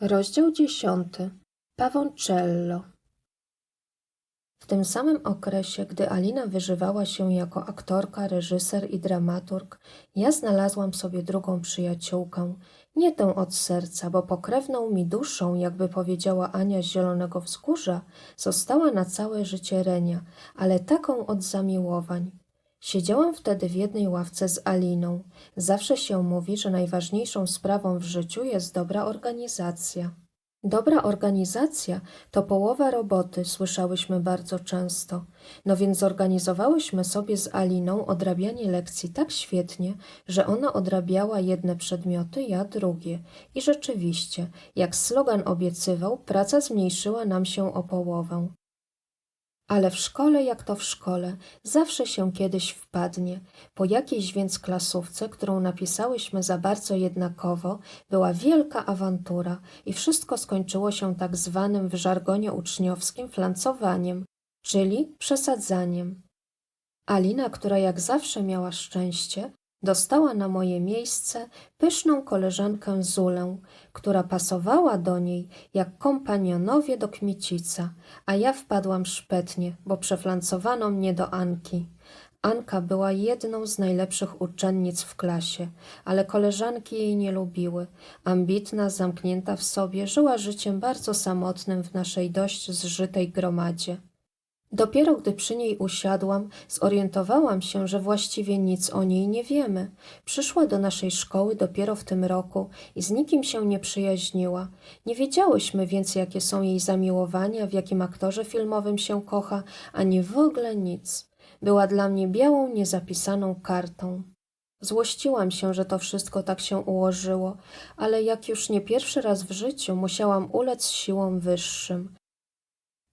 Rozdział dziesiąty. Pawoncello. W tym samym okresie, gdy Alina wyżywała się jako aktorka, reżyser i dramaturg, ja znalazłam sobie drugą przyjaciółkę, nie tę od serca, bo pokrewną mi duszą, jakby powiedziała Ania z Zielonego Wzgórza, została na całe życie Renia, ale taką od zamiłowań. Siedziałam wtedy w jednej ławce z Aliną. Zawsze się mówi, że najważniejszą sprawą w życiu jest dobra organizacja. Dobra organizacja to połowa roboty, słyszałyśmy bardzo często. No więc zorganizowałyśmy sobie z Aliną odrabianie lekcji tak świetnie, że ona odrabiała jedne przedmioty, ja drugie. I rzeczywiście, jak slogan obiecywał, praca zmniejszyła nam się o połowę. Ale w szkole, jak to w szkole, zawsze się kiedyś wpadnie. Po jakiejś więc klasówce, którą napisałyśmy za bardzo jednakowo, była wielka awantura i wszystko skończyło się tak zwanym w żargonie uczniowskim flancowaniem, czyli przesadzaniem. Alina, która jak zawsze miała szczęście, dostała na moje miejsce pyszną koleżankę Zulę, która pasowała do niej jak kompanionowie do kmicica, a ja wpadłam szpetnie, bo przeflancowano mnie do Anki. Anka była jedną z najlepszych uczennic w klasie, ale koleżanki jej nie lubiły. Ambitna, zamknięta w sobie, żyła życiem bardzo samotnym w naszej dość zżytej gromadzie. Dopiero gdy przy niej usiadłam, zorientowałam się, że właściwie nic o niej nie wiemy. Przyszła do naszej szkoły dopiero w tym roku i z nikim się nie przyjaźniła. Nie wiedziałyśmy więc, jakie są jej zamiłowania, w jakim aktorze filmowym się kocha, ani w ogóle nic. Była dla mnie białą, niezapisaną kartą. Złościłam się, że to wszystko tak się ułożyło, ale jak już nie pierwszy raz w życiu musiałam ulec siłom wyższym.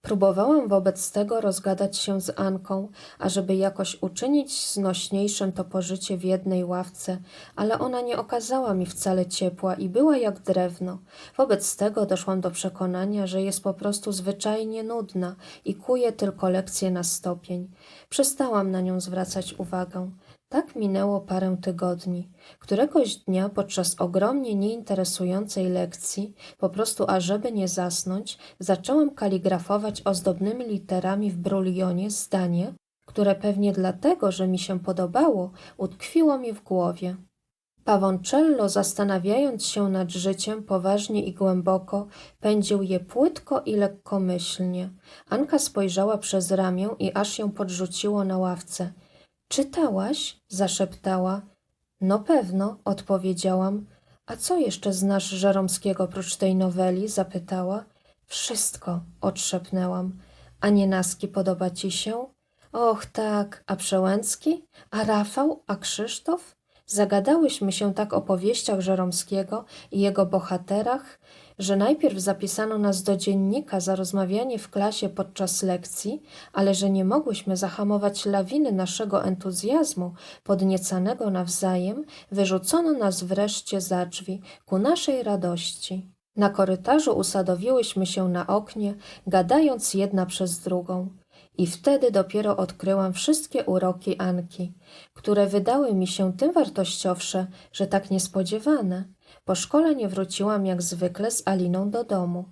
Próbowałam wobec tego rozgadać się z Anką, ażeby jakoś uczynić znośniejszym to pożycie w jednej ławce, ale ona nie okazała mi wcale ciepła i była jak drewno. Wobec tego doszłam do przekonania, że jest po prostu zwyczajnie nudna i kuje tylko lekcje na stopień. Przestałam na nią zwracać uwagę. Tak minęło parę tygodni. Któregoś dnia podczas ogromnie nieinteresującej lekcji, po prostu ażeby nie zasnąć, zaczęłam kaligrafować ozdobnymi literami w brulionie zdanie, które pewnie dlatego, że mi się podobało, utkwiło mi w głowie. Pawoncello, zastanawiając się nad życiem poważnie i głęboko, pędził je płytko i lekkomyślnie. Anka spojrzała przez ramię i aż ją podrzuciło na ławce – Czytałaś? zaszeptała. No pewno, odpowiedziałam. A co jeszcze znasz Żeromskiego prócz tej noweli? zapytała. Wszystko, odszepnęłam. A Nienaski podoba ci się? Och, tak. A Przełęcki? A Rafał? A Krzysztof? Zagadałyśmy się tak o powieściach Żeromskiego i jego bohaterach, że najpierw zapisano nas do dziennika za rozmawianie w klasie podczas lekcji, ale że nie mogłyśmy zahamować lawiny naszego entuzjazmu, podniecanego nawzajem, wyrzucono nas wreszcie za drzwi, ku naszej radości. Na korytarzu usadowiłyśmy się na oknie, gadając jedna przez drugą. I wtedy dopiero odkryłam wszystkie uroki Anki, które wydały mi się tym wartościowsze, że tak niespodziewane. Po szkole nie wróciłam jak zwykle z Aliną do domu.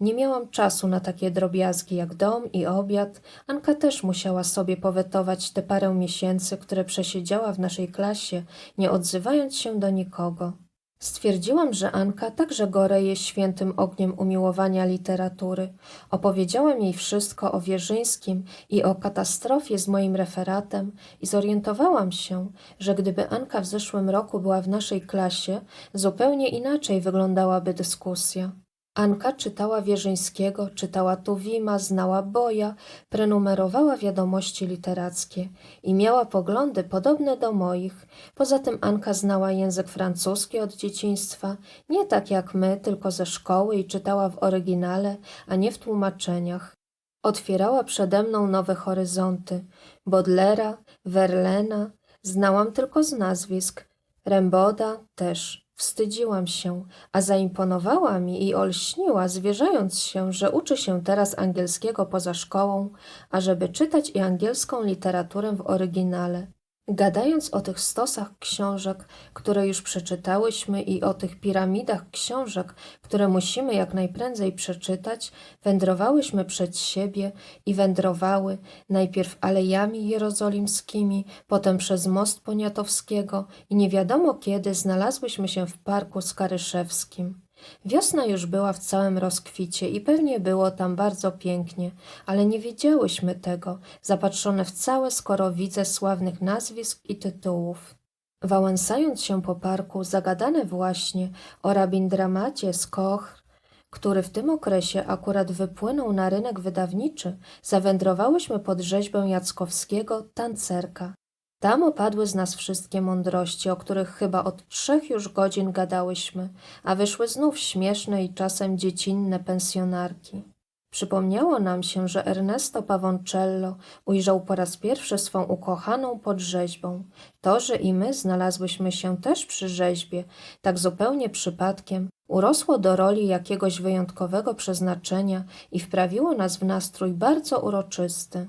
Nie miałam czasu na takie drobiazgi jak dom i obiad. Anka też musiała sobie powetować te parę miesięcy, które przesiedziała w naszej klasie, nie odzywając się do nikogo. Stwierdziłam, że Anka także goreje świętym ogniem umiłowania literatury. Opowiedziałam jej wszystko o Wierzyńskim i o katastrofie z moim referatem i zorientowałam się, że gdyby Anka w zeszłym roku była w naszej klasie, zupełnie inaczej wyglądałaby dyskusja. Anka czytała Wierzyńskiego, czytała Tuwima, znała Boja, prenumerowała wiadomości literackie i miała poglądy podobne do moich. Poza tym Anka znała język francuski od dzieciństwa, nie tak jak my, tylko ze szkoły i czytała w oryginale, a nie w tłumaczeniach. Otwierała przede mną nowe horyzonty. Bodlera, Verlena znałam tylko z nazwisk, Remboda też. Wstydziłam się, a zaimponowała mi i olśniła, zwierzając się, że uczy się teraz angielskiego poza szkołą, ażeby czytać i angielską literaturę w oryginale. Gadając o tych stosach książek, które już przeczytałyśmy i o tych piramidach książek, które musimy jak najprędzej przeczytać, wędrowałyśmy przed siebie i wędrowały najpierw alejami jerozolimskimi, potem przez most Poniatowskiego i nie wiadomo kiedy znalazłyśmy się w parku skaryszewskim. Wiosna już była w całym rozkwicie i pewnie było tam bardzo pięknie, ale nie wiedziałyśmy tego, zapatrzone w całe skorowice sławnych nazwisk i tytułów. Wałęsając się po parku, zagadane właśnie o rabindramacie z Koch, który w tym okresie akurat wypłynął na rynek wydawniczy, zawędrowałyśmy pod rzeźbę Jackowskiego Tancerka. Tam opadły z nas wszystkie mądrości, o których chyba od trzech już godzin gadałyśmy, a wyszły znów śmieszne i czasem dziecinne pensjonarki. Przypomniało nam się, że Ernesto Pavoncello ujrzał po raz pierwszy swą ukochaną pod rzeźbą. To, że i my znalazłyśmy się też przy rzeźbie, tak zupełnie przypadkiem, urosło do roli jakiegoś wyjątkowego przeznaczenia i wprawiło nas w nastrój bardzo uroczysty.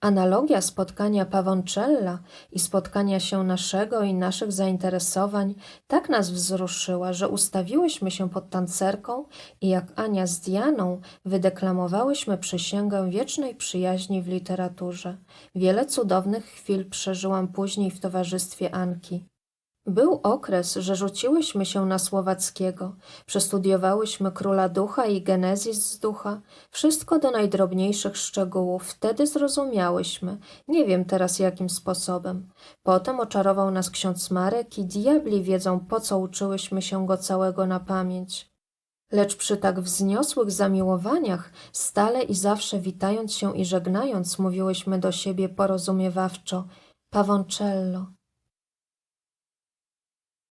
Analogia spotkania Pavoncella i spotkania się naszego i naszych zainteresowań tak nas wzruszyła, że ustawiłyśmy się pod tancerką i jak Ania z Dianą wydeklamowałyśmy przysięgę wiecznej przyjaźni w literaturze. Wiele cudownych chwil przeżyłam później w towarzystwie Anki. Był okres, że rzuciłyśmy się na Słowackiego, przestudiowałyśmy Króla Ducha i Genezis z Ducha, wszystko do najdrobniejszych szczegółów, wtedy zrozumiałyśmy, nie wiem teraz jakim sposobem. Potem oczarował nas ksiądz Marek i diabli wiedzą, po co uczyłyśmy się go całego na pamięć. Lecz przy tak wzniosłych zamiłowaniach, stale i zawsze witając się i żegnając, mówiłyśmy do siebie porozumiewawczo – Pavoncello –